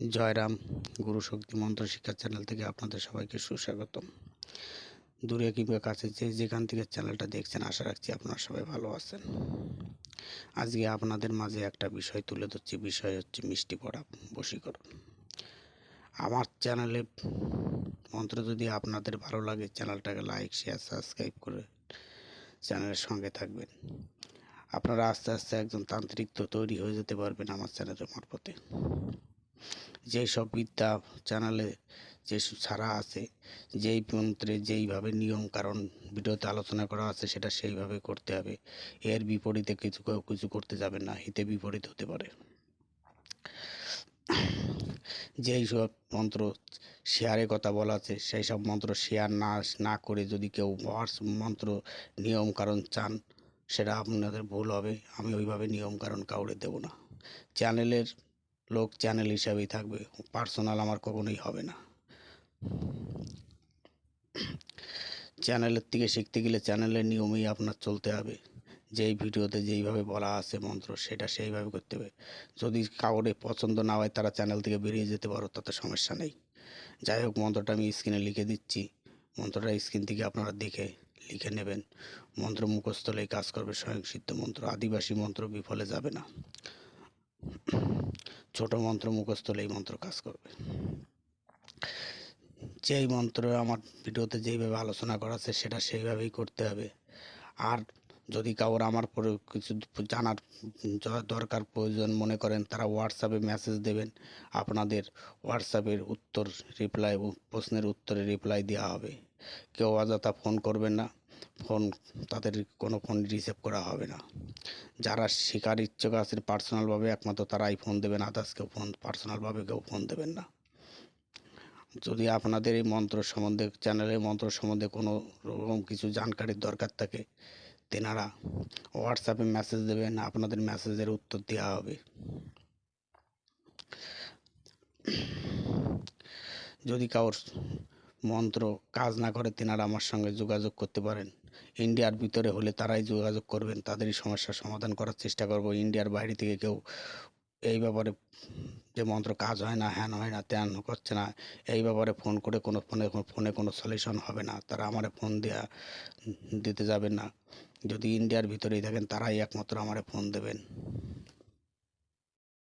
জয়রাম, গুরু শক্তি মন্ত্র শিক্ষা চ্যানেল থেকে আপনাদের সবাইকে সুস্বাগতম। দূরে কিংবা কাছে যে যেখান থেকে চ্যানেলটা দেখছেন, আশা রাখছি আপনারা সবাই ভালো আছেন। আজকে আপনাদের মাঝে একটা বিষয় তুলে ধরছি, বিষয় হচ্ছে মিষ্টি পড়া বশীকরণ। আমার চ্যানেলে মন্ত্র যদি আপনাদের ভালো লাগে, চ্যানেলটাকে লাইক, শেয়ার, সাবস্ক্রাইব করে চ্যানেলের সঙ্গে থাকবেন। আপনারা আস্তে আস্তে একজন তান্ত্রিক তো তৈরি হয়ে যেতে পারবেন আমার চ্যানেলের মারফতে। যেই সব বিদ্যা চ্যানেলে যে ছাড়া আছে, যেই মন্ত্রে যেইভাবে নিয়ম কারণ ভিডিওতে আলোচনা করা আছে, সেটা সেইভাবে করতে হবে। এর বিপরীতে কিছু কিছু করতে যাবে না, হিতে বিপরীত হতে পারে। যেই সব মন্ত্র শেয়ারের কথা বলা আছে, সেই সব মন্ত্র শেয়ার না না করে যদি কেউ হোয়াটস মন্ত্র, নিয়ম কারণ চান, সেটা আপনাদের ভুল হবে। আমি ওইভাবে নিয়ম কারণ কাউরে দেব না। চ্যানেলের লোক চ্যানেল হিসাবেই থাকবে। পার্সোনাল আমার কখনোই হবে না। চ্যানেলের থেকে শিখতে গেলে চ্যানেলের নিয়মেই আপনার চলতে হবে। যেই ভিডিওতে যেইভাবে বলা আছে মন্ত্র, সেটা সেইভাবে করতে হবে। যদি কাউরে পছন্দ না হয়, তারা চ্যানেল থেকে বেরিয়ে যেতে পারো, তাতে সমস্যা নেই। যাই হোক, মন্ত্রটা আমি স্ক্রিনে লিখে দিচ্ছি। মন্ত্রটা স্ক্রিন থেকে আপনারা দেখে লিখে নেবেন। মন্ত্র মুখস্থলেই কাজ করবে স্বয়ংসিদ্ধ মন্ত্র। আদিবাসী মন্ত্র বিফলে যাবে না। ছোট মন্ত্র মুখস্থ হলে এই মন্ত্র কাজ করবে। যেই মন্ত্র আমার ভিডিওতে যেইভাবে আলোচনা করা আছে, সেটা সেইভাবেই করতে হবে। আর যদি কারোর আমার কিছু জানার দরকার, প্রয়োজন মনে করেন, তারা হোয়াটসঅ্যাপে মেসেজ দেবেন। আপনাদের হোয়াটসঅ্যাপের উত্তর, রিপ্লাই, প্রশ্নের উত্তরে রিপ্লাই দেওয়া হবে। কেউ অযথা ফোন করবেন না। ফোন, তাদের কোনো ফোন রিসিভ করা হবে না। যারা শেখার ইচ্ছুক আছেন পার্সোনালভাবে একমাত্র তারাই ফোন দেবেন আদার্স কেউ ফোন পার্সোনালভাবে কেউ ফোন দেবেন না। যদি আপনাদের এই মন্ত্র সম্বন্ধে চ্যানেলের মন্ত্র সম্বন্ধে কোনো রকম কিছু জানকারির দরকার থাকে, তেনারা হোয়াটসঅ্যাপে মেসেজ দেবেন, আপনাদের মেসেজের উত্তর দেওয়া হবে। যদি কারোর মন্ত্র কাজ না করে তেনারা আমার সঙ্গে যোগাযোগ করতে পারেন। ইন্ডিয়ার ভিতরে হলে তারাই যোগাযোগ করবেন, তাদেরই সমস্যার সমাধান করার চেষ্টা করব। ইন্ডিয়ার বাইরে থেকে কেউ এই ব্যাপারে যে মন্ত্র কাজ হয় না, হ্যান হয় না, ত্যান করছে না, এই ব্যাপারে ফোন করে কোনো ফোনে ফোনে কোনো সলিউশন হবে না। তারা আমারে ফোন দেয়া দিতে যাবেন না। যদি ইন্ডিয়ার ভিতরেই থাকেন, তারাই একমাত্র আমারে ফোন দেবেন।